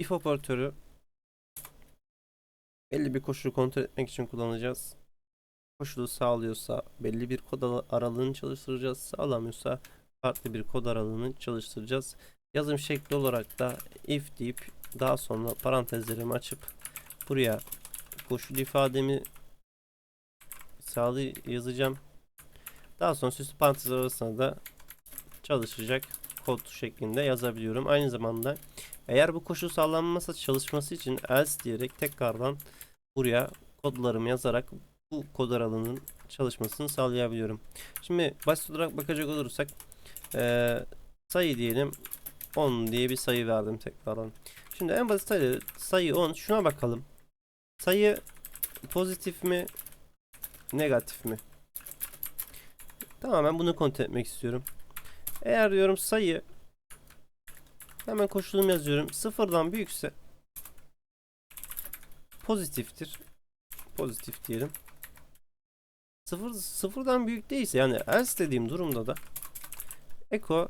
if operatörü belli bir koşulu kontrol etmek için kullanacağız. Koşulu sağlıyorsa belli bir kod ara- aralığını çalıştıracağız. Sağlamıyorsa farklı bir kod aralığını çalıştıracağız. Yazım şekli olarak da if deyip daha sonra parantezlerimi açıp buraya koşul ifademi sağlı yazacağım. Daha sonra süslü parantez arasında da çalışacak kod şeklinde yazabiliyorum. Aynı zamanda eğer bu koşul sağlanmazsa çalışması için else diyerek tekrardan buraya kodlarımı yazarak bu kod aralığının çalışmasını sağlayabiliyorum. Şimdi basit olarak bakacak olursak eee, sayı diyelim 10 diye bir sayı verdim tekrardan. Şimdi en basit sayı, sayı 10. Şuna bakalım. Sayı pozitif mi negatif mi? Tamamen bunu kontrol etmek istiyorum. Eğer diyorum sayı hemen koşulumu yazıyorum. Sıfırdan büyükse pozitiftir. Pozitif diyelim. Sıfır, sıfırdan büyük değilse yani else dediğim durumda da echo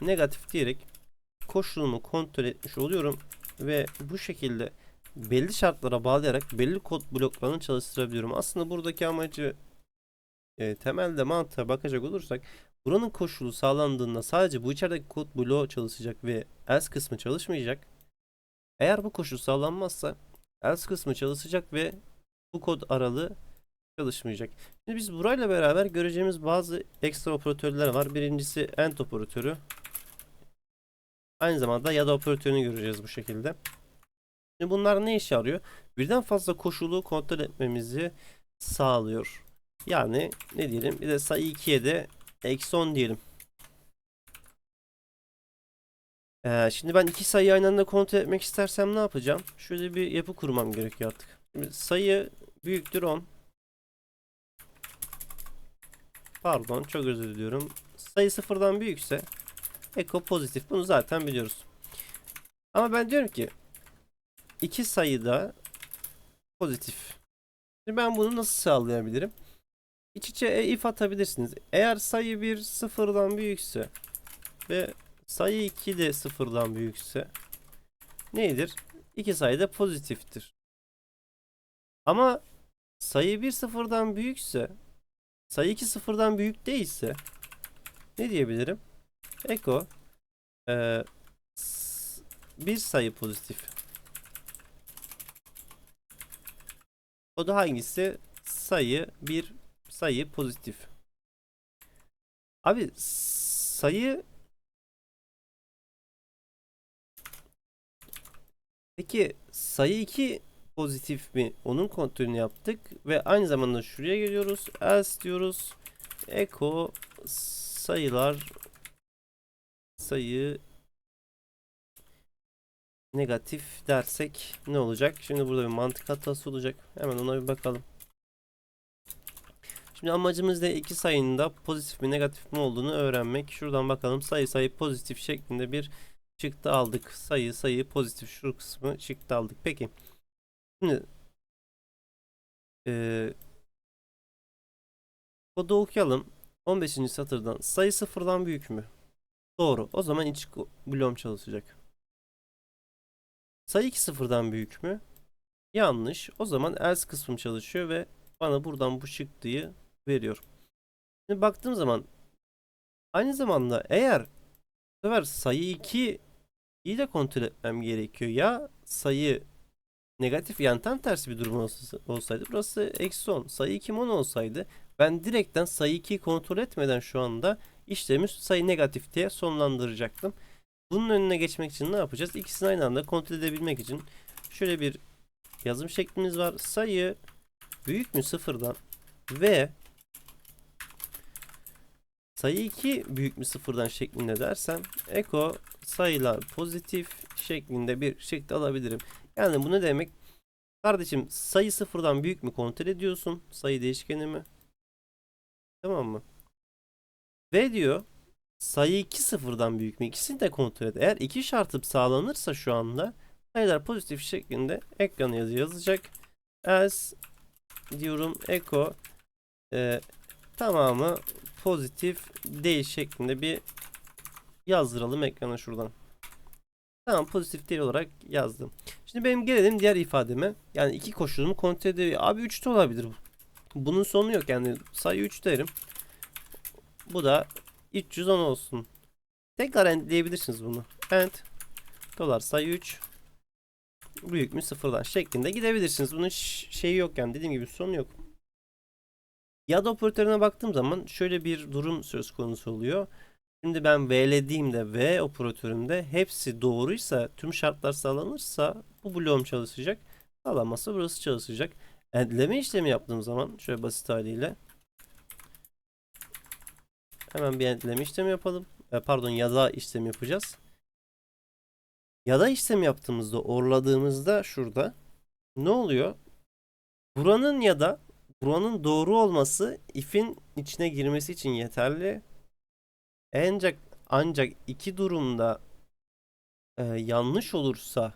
negatif diyerek koşulumu kontrol etmiş oluyorum ve bu şekilde belli şartlara bağlayarak belli kod bloklarını çalıştırabiliyorum. Aslında buradaki amacı e, temelde mantığa bakacak olursak buranın koşulu sağlandığında sadece bu içerideki kod bloğu çalışacak ve else kısmı çalışmayacak. Eğer bu koşul sağlanmazsa else kısmı çalışacak ve bu kod aralığı çalışmayacak. Şimdi biz burayla beraber göreceğimiz bazı ekstra operatörler var. Birincisi AND operatörü. Aynı zamanda ya da operatörünü göreceğiz bu şekilde. Şimdi bunlar ne işe yarıyor? Birden fazla koşulu kontrol etmemizi sağlıyor. Yani ne diyelim? Bir de sayı 2'ye de eksi 10 diyelim. Ee, şimdi ben iki sayıyı aynı anda kontrol etmek istersem ne yapacağım? Şöyle bir yapı kurmam gerekiyor artık. Şimdi sayı büyüktür 10. Pardon çok özür diliyorum. Sayı sıfırdan büyükse Eko pozitif. Bunu zaten biliyoruz. Ama ben diyorum ki iki sayıda pozitif. Şimdi ben bunu nasıl sağlayabilirim? İç içe e, if atabilirsiniz. Eğer sayı 1 sıfırdan büyükse ve sayı 2 de sıfırdan büyükse nedir? İki sayı da pozitiftir. Ama sayı 1 sıfırdan büyükse sayı 2 sıfırdan büyük değilse ne diyebilirim? Eko s- bir sayı pozitif. O da hangisi? Sayı bir sayı pozitif. Abi sayı Peki sayı 2 pozitif mi? Onun kontrolünü yaptık ve aynı zamanda şuraya geliyoruz. Else diyoruz. Echo sayılar sayı negatif dersek ne olacak? Şimdi burada bir mantık hatası olacak. Hemen ona bir bakalım. Şimdi amacımız da iki sayının da pozitif mi negatif mi olduğunu öğrenmek. Şuradan bakalım sayı sayı pozitif şeklinde bir çıktı aldık. Sayı sayı pozitif şu kısmı çıktı aldık. Peki. Şimdi eee kodu okuyalım. 15. satırdan sayı sıfırdan büyük mü? Doğru. O zaman iç bloğum çalışacak. Sayı 2 sıfırdan büyük mü? Yanlış. O zaman else kısmım çalışıyor ve bana buradan bu çıktıyı veriyor. Şimdi baktığım zaman aynı zamanda eğer bu sefer sayı 2 iyi de kontrol etmem gerekiyor. Ya sayı negatif yani tam tersi bir durum olsa- olsaydı burası eksi 10. Sayı 2 10 olsaydı ben direkten sayı 2'yi kontrol etmeden şu anda işlemi sayı negatif diye sonlandıracaktım. Bunun önüne geçmek için ne yapacağız? İkisini aynı anda kontrol edebilmek için şöyle bir yazım şeklimiz var. Sayı büyük mü sıfırdan ve sayı 2 büyük mü sıfırdan şeklinde dersem eko sayılar pozitif şeklinde bir şekilde alabilirim. Yani bu ne demek? Kardeşim sayı sıfırdan büyük mü kontrol ediyorsun? Sayı değişkeni mi? Tamam mı? Ve diyor sayı 2 sıfırdan büyük mü? İkisini de kontrol et. Eğer iki şartı sağlanırsa şu anda sayılar pozitif şeklinde ekrana yazı yazacak. Else diyorum echo e, tamamı pozitif değil şeklinde bir yazdıralım ekrana şuradan. Tamam pozitif değil olarak yazdım. Şimdi benim gelelim diğer ifademe. Yani iki koşulumu kontrol ediyor. Abi 3 de olabilir bu. Bunun sonu yok yani sayı 3 derim. Bu da 310 olsun. Tekrar entleyebilirsiniz bunu. Ent dolar sayı 3 büyük mü sıfırdan şeklinde gidebilirsiniz. Bunun şeyi yok yani dediğim gibi sonu yok. Ya da operatörüne baktığım zaman şöyle bir durum söz konusu oluyor. Şimdi ben V'lediğimde V operatörümde hepsi doğruysa, tüm şartlar sağlanırsa bu bloğum çalışacak. Sağlanmazsa burası çalışacak. Endleme işlemi yaptığım zaman şöyle basit haliyle hemen bir endleme işlemi yapalım. E, pardon ya da işlemi yapacağız. Ya da işlemi yaptığımızda, orladığımızda şurada ne oluyor? Buranın ya da buranın doğru olması if'in içine girmesi için yeterli. Ancak ancak iki durumda e, yanlış olursa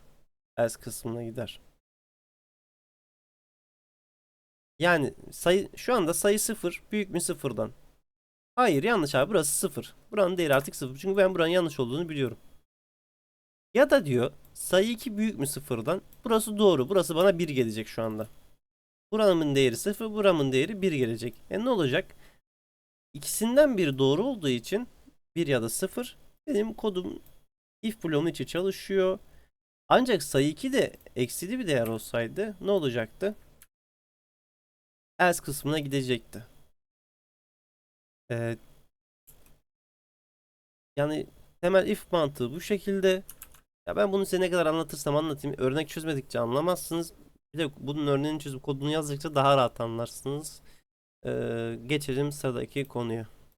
else kısmına gider. Yani sayı şu anda sayı 0 büyük mü sıfırdan? Hayır yanlış abi burası 0. Buranın değeri artık 0. Çünkü ben buranın yanlış olduğunu biliyorum. Ya da diyor sayı 2 büyük mü sıfırdan? Burası doğru. Burası bana 1 gelecek şu anda. Buranın değeri 0, buramın değeri 1 gelecek. E ne olacak? İkisinden biri doğru olduğu için 1 ya da 0 benim kodum if bloğunun içi çalışıyor. Ancak sayı 2 de eksili bir değer olsaydı ne olacaktı? Else kısmına gidecekti. Ee, yani temel if mantığı bu şekilde. Ya ben bunu size ne kadar anlatırsam anlatayım. Örnek çözmedikçe anlamazsınız. Bir de bunun örneğini çözüp kodunu yazdıkça daha rahat anlarsınız. Ee, geçelim sıradaki konuya.